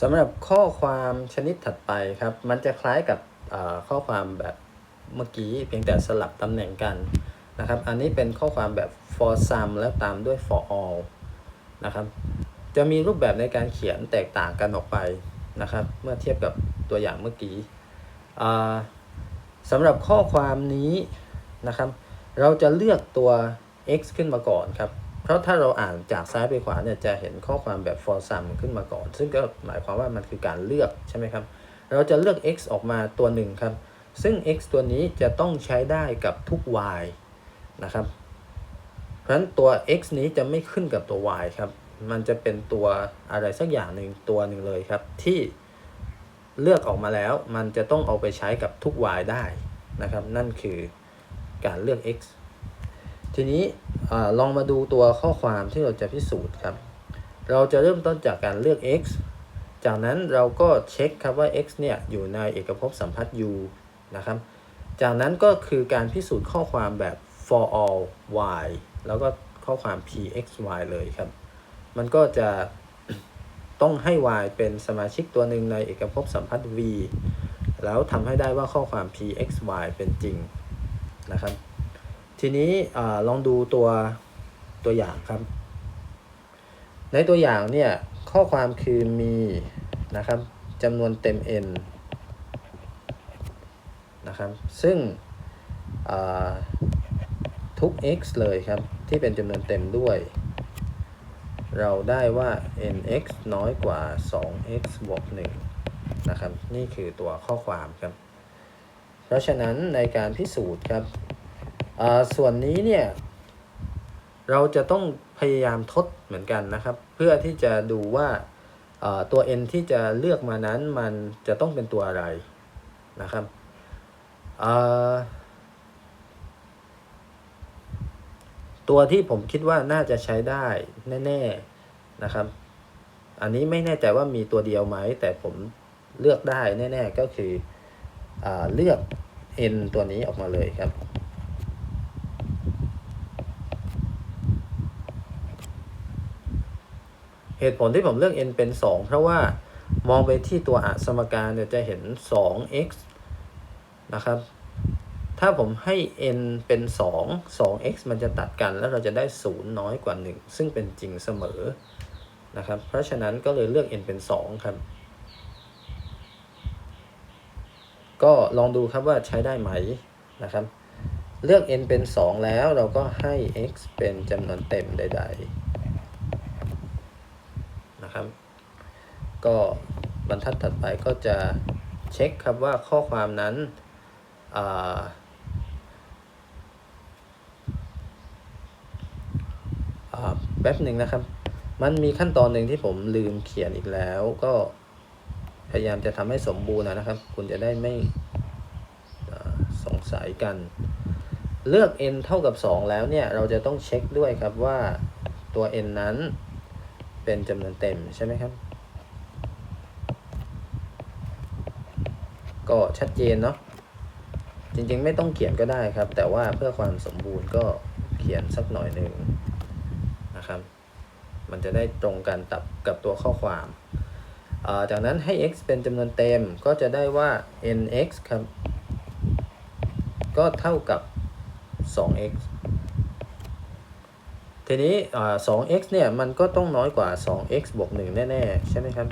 สำหรับข้อความชนิดถัดไปครับ มันจะคล้ายกับข้อความแบบเมื่อกี้เพียงแต่สลับตำแหน่งกันนะครับ อันนี้เป็นข้อความแบบ for some แล้วตามด้วย for all นะครับ จะมีรูปแบบในการเขียนแตกต่างกันออกไปนะครับ เมื่อเทียบกับตัวอย่างเมื่อกี้สำหรับข้อความนี้นะครับ เราจะเลือกตัว x ขึ้นมาก่อนครับ เพราะถ้าเราอ่านจากซ้ายไปขวาเนี่ยจะเห็นข้อความแบบ for some ขึ้นมาก่อน ซึ่งก็หมายความว่ามันคือการเลือกใช่ไหมครับ เราจะเลือก x ออกมาตัวหนึ่งครับ ซึ่ง x ตัวนี้จะต้องใช้ได้กับทุก y นะครับ เพราะฉะนั้นตัว x นี้จะไม่ขึ้นกับตัว y ครับ มันจะเป็นตัวอะไรสักอย่างหนึ่งตัวหนึ่งเลยครับ ที่เลือกออกมาแล้วมันจะต้องเอาไปใช้กับทุก y ได้นะครับ นั่นคือการเลือก x ทีนี้ลองมาดูตัวข้อความที่เราจะพิสูจน์ครับ เราจะเริ่มต้นจากการเลือก x จากนั้นเราก็เช็คครับว่า x เนี่ยอยู่ในเอกภพสัมพัทธ์ u นะครับ จากนั้นก็คือการพิสูจน์ข้อความแบบ for all y แล้วก็ข้อความ p x y เลยครับ มันก็จะต้องให้ y เป็นสมาชิกตัวหนึ่งในเอกภพสัมพัทธ์ v แล้วทำให้ได้ว่าข้อความ p x y เป็นจริงนะครับ ทีนี้อลองดูตัวตัวอย่างครับ ในตัวอย่างเนี่ยข้อความคือมีนะครับจำนวนเต็ม n นะครับ ซึ่งทุก x เลยครับ ที่เป็นจำนวนเต็มด้วย เราได้ว่า nx น้อยกว่า 2x บวก1นะครับ นี่คือตัวข้อความครับ เพราะฉะนั้นในการพิสูจน์ครับ ส่วนนี้เนี่ยเราจะต้องพยายามทดเหมือนกันนะครับ เพื่อที่จะดูว่าตัว n ที่จะเลือกมานั้นมันจะต้องเป็นตัวอะไรนะครับตัวที่ผมคิดว่าน่าจะใช้ได้แน่ๆนะครับ อันนี้ไม่แน่ใจว่ามีตัวเดียวไหม แต่ผมเลือกได้แน่ ๆ ก็คืออเลือก n ตัวนี้ออกมาเลยครับ เหตุผลที่ผมเลือก n เป็น 2 เพราะว่ามองไปที่ตัวอสมการเนี่ยจะเห็น 2x นะครับ ถ้าผมให้ n เป็น 2 2x มันจะตัดกันแล้วเราจะได้ 0 น้อยกว่า 1 ซึ่งเป็นจริงเสมอนะครับ เพราะฉะนั้นก็เลยเลือก n เป็น 2 ครับ ก็ลองดูครับว่าใช้ได้ไหมนะครับ เลือก n เป็น 2 แล้วเราก็ให้ x เป็นจำนวนเต็มใด ๆ นะครับ ก็บรรทัดถัดไปก็จะเช็คครับว่าข้อความนั้นแป๊บหนึ่งนะครับ มันมีขั้นตอนหนึ่งที่ผมลืมเขียนอีกแล้ว ก็พยายามจะทำให้สมบูรณ์นะครับ คุณจะได้ไม่สงสัยกัน เลือก n เท่ากับ 2 แล้วเนี่ย เราจะต้องเช็คด้วยครับว่าตัว n นั้น เป็นจำนวนเต็มใช่ไหมครับ ก็ชัดเจนเนาะจริงๆ ไม่ต้องเขียนก็ได้ครับ แต่ว่าเพื่อความสมบูรณ์ก็เขียนสักหน่อยหนึ่งนะครับ มันจะได้ตรงกันตับกับตัวข้อความาจากนั้นให้ x เป็นจำนวนเต็มก็จะได้ว่า nx ครับ ก็เท่ากับ 2x ทีนี้สอ่า 2x เนี่ยมันก็ต้องน้อยกว่า 2x บวก1แน่ ๆ ใช่ไหมครับ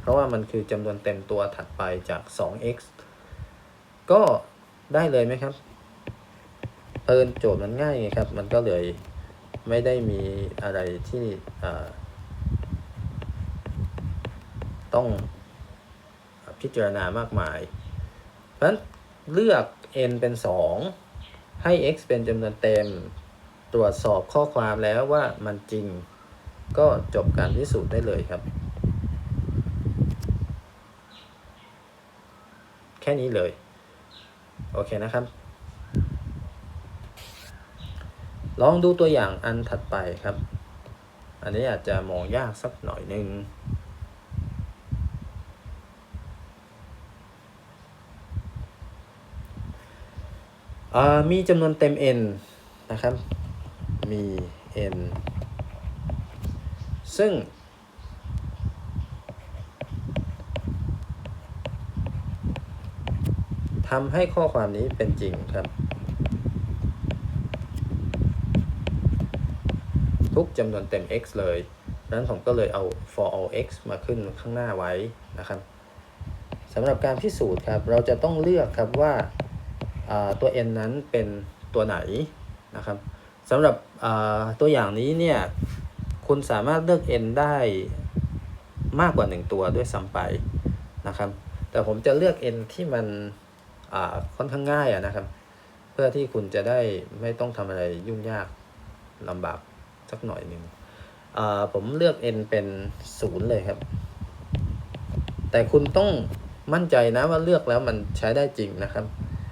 เพราะว่ามันคือจำนวนเต็มตัวถัดไปจาก 2x ก็ได้เลยไหมครับเอิญโจทย์มันง่ายไงครับ มันก็เลยไม่ได้มีอะไรที่ต้องพิจารณามากมาย เพราะฉะนั้นเลือก n เป็น 2 ให้ x เป็นจำนวนเต็ม ตรวจสอบข้อความแล้วว่ามันจริง ก็จบการพิสูจน์ได้เลยครับ แค่นี้เลย โอเคนะครับ ลองดูตัวอย่างอันถัดไปครับ อันนี้อาจจะมองยากสักหน่อยนึงอ่ามีจำนวนเต็ม n นะครับ มี n ซึ่ง ทำให้ข้อความนี้เป็นจริงครับ ทุกจำนวนเต็ม x เลยนั้นผมก็เลยเอา for all x มาขึ้นข้างหน้าไว้นะครับสำหรับการพิสูจน์ครับ เราจะต้องเลือกครับว่าตัว n นั้นเป็นตัวไหนนะครับ สำหรับตัวอย่างนี้เนี่ยคุณสามารถเลือก n ได้มากกว่า 1 ตัวด้วยซ้ำไปนะครับ แต่ผมจะเลือก n ที่มันค่อนข้างง่ายะนะครับ เพื่อที่คุณจะได้ไม่ต้องทำอะไรยุ่งยากลำบากสักหน่อยหนึ่งผมเลือก n เป็นศูนย์เลยครับ แต่คุณต้องมั่นใจนะว่าเลือกแล้วมันใช้ได้จริงนะครับ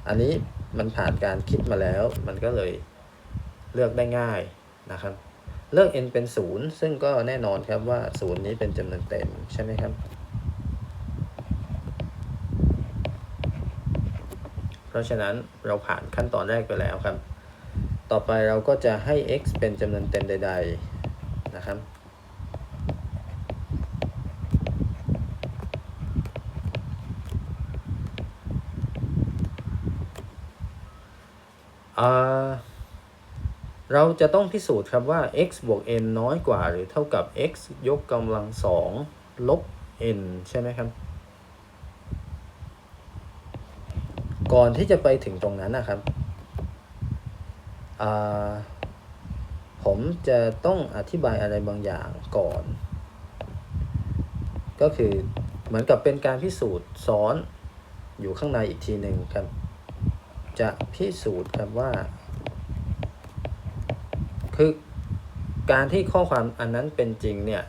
อันนี้มันผ่านการคิดมาแล้วมันก็เลย เลือกได้ง่ายนะครับเลือก n เป็นศูนย์ซึ่งก็แน่นอนครับว่าศูนย์นี้เป็นจำนวนเต็มใช่ไหมครับ เพราะฉะนั้นเราผ่านขั้นตอนแรกไปแล้วครับ ต่อไปเราก็จะให้ x เป็นจำนวนเต็มใด ๆ นะครับ อ่า เราจะต้องพิสูจน์ครับว่า x บวก n น้อยกว่าหรือเท่ากับ x ยกกำลังสองลบ n ใช่ไหมครับ ก่อนที่จะไปถึงตรงนั้นนะครับ ผมจะต้องอธิบายอะไรบางอย่างก่อน ก็คือเหมือนกับเป็นการพิสูจน์ซ้อนอยู่ข้างในอีกทีหนึ่งครับ จะพิสูจน์ครับว่า คือการที่ข้อความอันนั้นเป็นจริงเนี่ย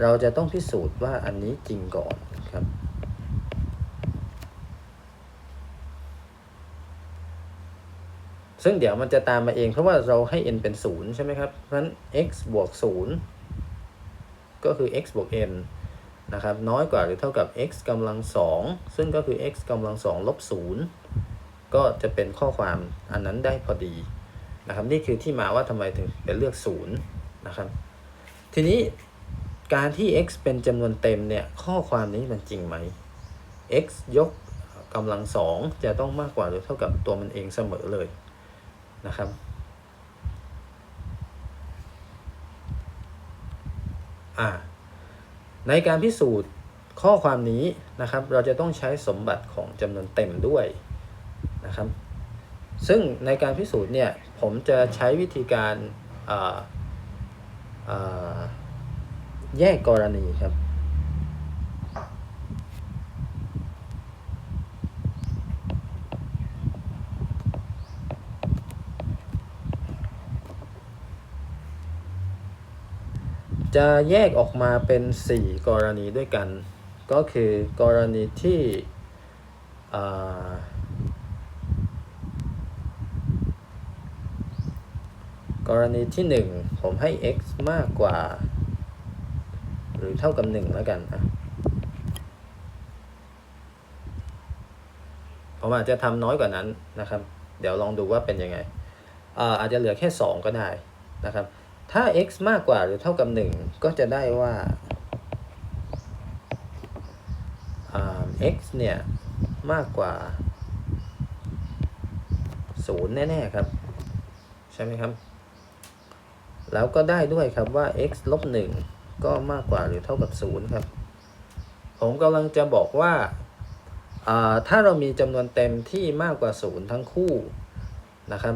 เราจะต้องพิสูจน์ว่าอันนี้จริงก่อนครับ ซึ่งเดี๋ยวมันจะตามมาเองเพราะว่าเราให้ n เป็นศูนย์ใช่ไหมครับ เพราะฉะนั้น x บวกศูนย์ก็คือ x บวก n นะครับ น้อยกว่าหรือเท่ากับ x กำลังสองซึ่งก็คือ x กำลังสองลบศูนย์ก็จะเป็นข้อความอันนั้นได้พอดี นะครับนี่คือที่มาว่าทำไมถึงเป็นเลือกศูนย์นะครับทีนี้การที่ x เป็นจำนวนเต็มเนี่ยข้อความนี้มันจริงไหม x ยกกำลังสองจะต้องมากกว่าหรือเท่ากับตัวมันเองเสมอเลยนะครับในการพิสูจน์ข้อความนี้นะครับ เราจะต้องใช้สมบัติของจำนวนเต็มด้วยนะครับ ซึ่งในการพิสูจน์เนี่ยผมจะใช้วิธีการแยกกรณีครับ จะแยกออกมาเป็น 4 กรณีด้วยกัน ก็คือกรณีที่อ่า กรณีที่ 1 ผมให้ x มากกว่า หรือเท่ากับ 1 แล้วกันอะผมอาจจะทำน้อยกว่านั้นนะครับ เดี๋ยวลองดูว่าเป็นยังไงอาอาจจะเหลือแค่ 2 ก็ได้นะครับ ถ้า x มากกว่าหรือเท่ากับ 1 ก็จะได้ว่าอ่า x เนี่ย มากกว่า 0 แน่ ๆ ครับ ใช่ไหมครับ แล้วก็ได้ด้วยครับว่า x ลบ1ก็มากกว่าหรือเท่ากับ 0 ครับ ผมกำลังจะบอกว่าาถ้าเรามีจำนวนเต็มที่มากกว่า 0 ทั้งคู่นะครับ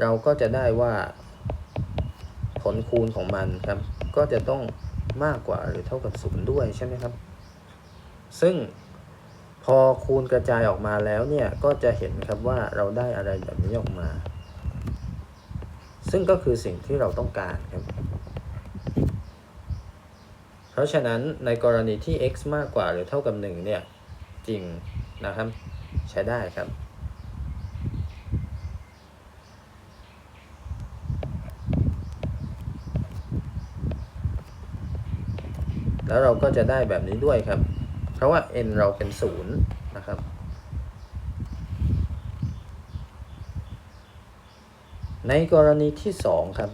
เราก็จะได้ว่า ผลคูณของมันครับ ก็จะต้องมากกว่าหรือเท่ากับ 0 ด้วยใช่ไหมครับ ซึ่งพอคูณกระจายออกมาแล้วเนี่ย ก็จะเห็นครับว่าเราได้อะไรแบบนี้ออกมา ซึ่งก็คือสิ่งที่เราต้องการครับ เพราะฉะนั้นในกรณีที่ x มากกว่าหรือเท่ากับ 1 เนี่ย จริงนะครับ ใช้ได้ครับ แล้วเราก็จะได้แบบนี้ด้วยครับ เพราะว่า n เราเป็นศูนย์นะครับ ในกรณีที่สองครับ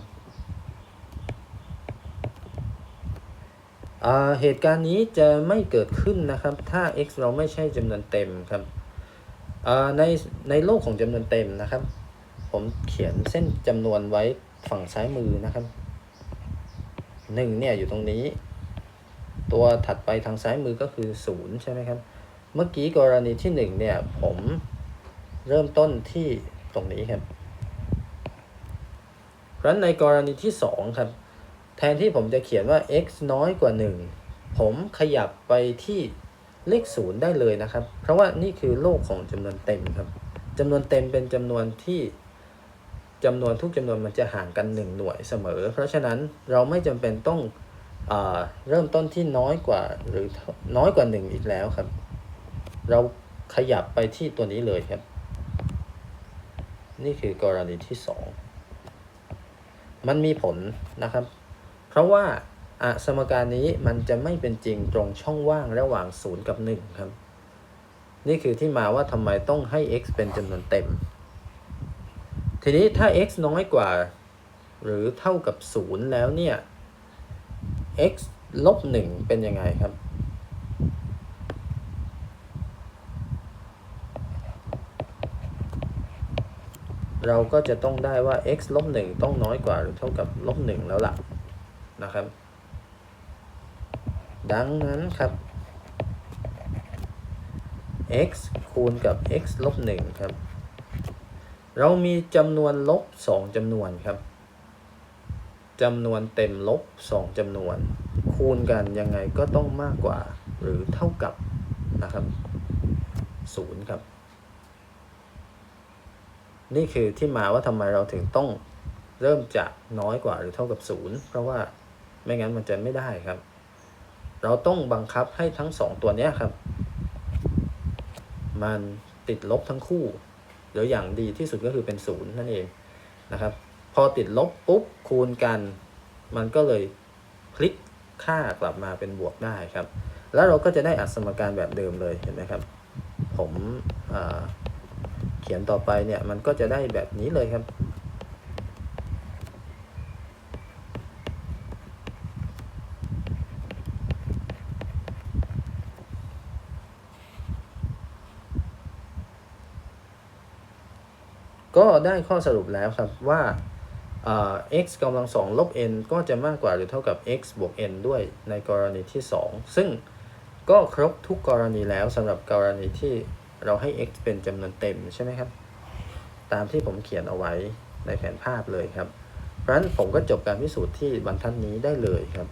เหตุการณ์นี้จะไม่เกิดขึ้นนะครับ ถ้า x เราไม่ใช่จำนวนเต็มครับในในโลกของจำนวนเต็มนะครับ ผมเขียนเส้นจำนวนไว้ฝั่งซ้ายมือนะครับหนึ่งเนี่ยอยู่ตรงนี้ ตัวถัดไปทางซ้ายมือก็คือศูนย์ใช่ไหมครับ เมื่อกี้กรณีที่หนึ่งเนี่ยผมเริ่มต้นที่ตรงนี้ครับ เพราะฉะนั้นในกรณีที่สองครับ แทนที่ผมจะเขียนว่า x น้อยกว่า 1 ผมขยับไปที่เลขศูนย์ได้เลยนะครับ เพราะว่านี่คือโลกของจำนวนเต็มครับจำนวนเต็มเป็นจำนวนที่จำนวนทุกจำนวนมันจะห่างกัน 1 หน่วยเสมอ เพราะฉะนั้นเราไม่จำเป็นต้องเอเริ่มต้นที่น้อยกว่าหรือน้อยกว่า 1 อีกแล้วครับ เราขยับไปที่ตัวนี้เลยครับ นี่คือกรณีที่สอง มันมีผลนะครับ เพราะว่าอะสมการนี้มันจะไม่เป็นจริงตรงช่องว่างระหว่าง 0 กับ 1 ครับ นี่คือที่มาว่าทำไมต้องให้ x เป็นจำนวนเต็ม ทีนี้ถ้า x น้อยกว่า หรือเท่ากับ 0 แล้วเนี่ย x ลบ 1 เป็นยังไงครับ เราก็จะต้องได้ว่า x ลบ1ต้องน้อยกว่าหรือเท่ากับลบ1แล้วล่ะนะครับ ดังนั้นครับ x คูณกับ x ลบ1ครับ เรามีจำนวนลบ 2จำนวนครับจำนวนเต็มลบ 2จำนวน คูณกันยังไงก็ต้องมากกว่าหรือเท่ากับนะครับ0ครับ นี่คือที่มาว่าทำไมเราถึงต้องเริ่มจากน้อยกว่าหรือเท่ากับ0เพราะว่าไม่งั้นมันจะไม่ได้ครับ เราต้องบังคับให้ทั้งสองตัวนี้ครับ มันติดลบทั้งคู่หรืออย่างดีที่สุดก็คือเป็นศูนย์นั่นเองนะครับ พอติดลบปุ๊บคูณกัน มันก็เลยพลิกค่ากลับมาเป็นบวกได้ครับ แล้วเราก็จะได้อัดสมการแบบเดิมเลยเห็นไหมครับ ผมเขียนต่อไปเนี่ยมันก็จะได้แบบนี้เลยครับ ก็ได้ข้อสรุปแล้วครับว่า x กำลังสองลบ n ก็จะมากกว่าหรือเท่ากับ x บวก n ด้วยในกรณีที่ 2 ซึ่งก็ครบทุกกรณีแล้วสำหรับกรณีที่ เราให้ x เป็นจำนวนเต็มใช่ไหมครับ ตามที่ผมเขียนเอาไว้ในแผนภาพเลยครับ เพราะฉะนั้นผมก็จบการพิสูจน์ที่บรรทัดนี้ได้เลยครับ